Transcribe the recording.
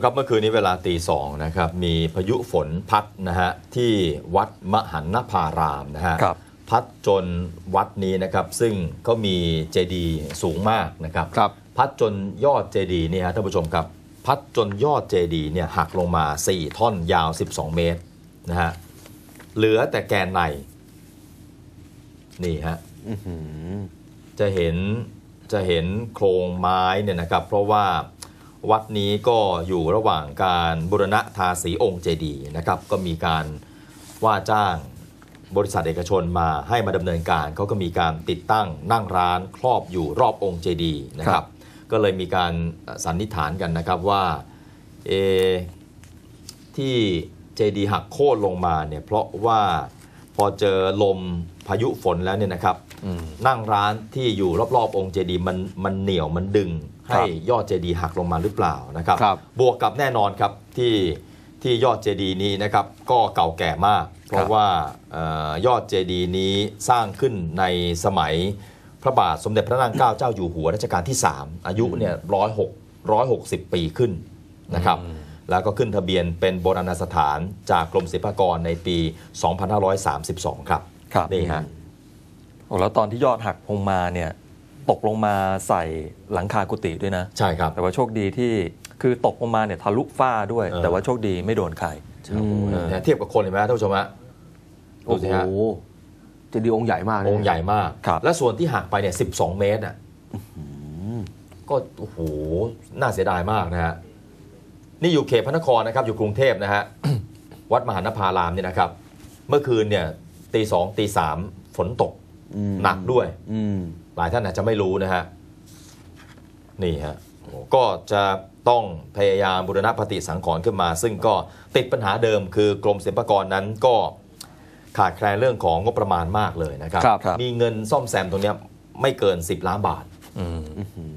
มครับเมื่อคืนนี้เวลาตีสองนะครับมีพายุฝนพัดนะฮะที่วัดมหันนภารามนะฮะครับพัดจนวัดนี้นะครับซึ่งก็มีเจดีย์สูงมากนะครับครับพัดจนยอดเจดีย์เนี่ยฮะท่านผู้ชมครับ พัดจนยอดเจดีย์เนี่ยหักลงมา 4 ท่อนยาว 12 เมตรนะฮะเหลือแต่แกนใน นี่ฮะอื้อหือจะเห็นจะเห็นโครงไม้เนี่ยนะครับ เพราะว่า วัดนี้ก็อยู่ระหว่างการบุรณะทาสีองค์เจดีย์นะครับ ก็มีการว่าจ้างบริษัทเอกชนมาให้มาดำเนินการเขาก็มีการติดตั้งนั่งร้านครอบอยู่รอบองค์เจดีย์นะครับ ก็เลยมีการสันนิษฐานกันนะครับว่าเอะที่เจดีย์หักโค่นลงมาเนี่ยเพราะว่าพอเจอลมพายุฝนแล้วเนี่ยนะครับอืมนั่งร้านที่อยู่รอบๆองค์เจดีย์มันมันเหนียวมันดึงครั ให้บยอดเจดีย์หักลงมาหรือเปล่านะครับครับบวกกับแน่นอนครับที่ที่ยอดเจดีย์นี้นะครับก็เก่าแก่มาก เพครัราะบว่าเออยอดเจดีย์นี้สร้างขึ้นในสมัยพระบาทสมเด็จพระนางเกล้าเจ้าอยู่หัวรัชกาลที่ 3 อายุเนี่ยร้อยหกร้อยหกสิบปีขึ้นนะครับแล้วก็ขึ้นทะเบียนเป็นโบราณสถานจากกรมศิลปากรในปี 2532 ครับ ครับ นี่ฮะ โอ้แล้วตอนที่ยอดหักลงมาเนี่ย ตกลงมาใส่หลังคากุฏิด้วยนะ ใช่ครับ แต่ว่าโชคดีที่คือตกลงมาเนี่ยทะลุฝ้าด้วยเออแต่ว่าโชคดีไม่โดนใครอืมเออเนี่ยเทียบกับคนเห็นไหมท่านผู้ชมฮะดูโอ้สิโหฮะเจดีย์องค์ใหญ่มากนะองค์ใหญ่มากครับและส่วนที่หักไปเนี่ย12เมตรอะก็โอ้โหน่าเสียดายมากนะฮะนี่อยู่เขตพระนครนะครับ อยู่กรุงเทพนะฮะวัดมหานภารามเนี่ยนะครับ เมื่อคืนเนี่ยตีสองตีสามฝนตกอืม หนักด้วยอืมหลายท่านอาจจะไม่รู้นะฮะนี่ฮะโอ้ก็จะต้องพยายามบูรณะปฏิสังขรณ์ขึ้นมา ซึ่งก็ติดปัญหาเดิมคือกรมศิลปากรนั้นก็ขาดแคลนเรื่องของงบประมาณมากเลยนะครับครับครับมีเงินซ่อมแซมตรงเนี้ยไม่เกิน 10 ล้านบาทอืมอื้อหือ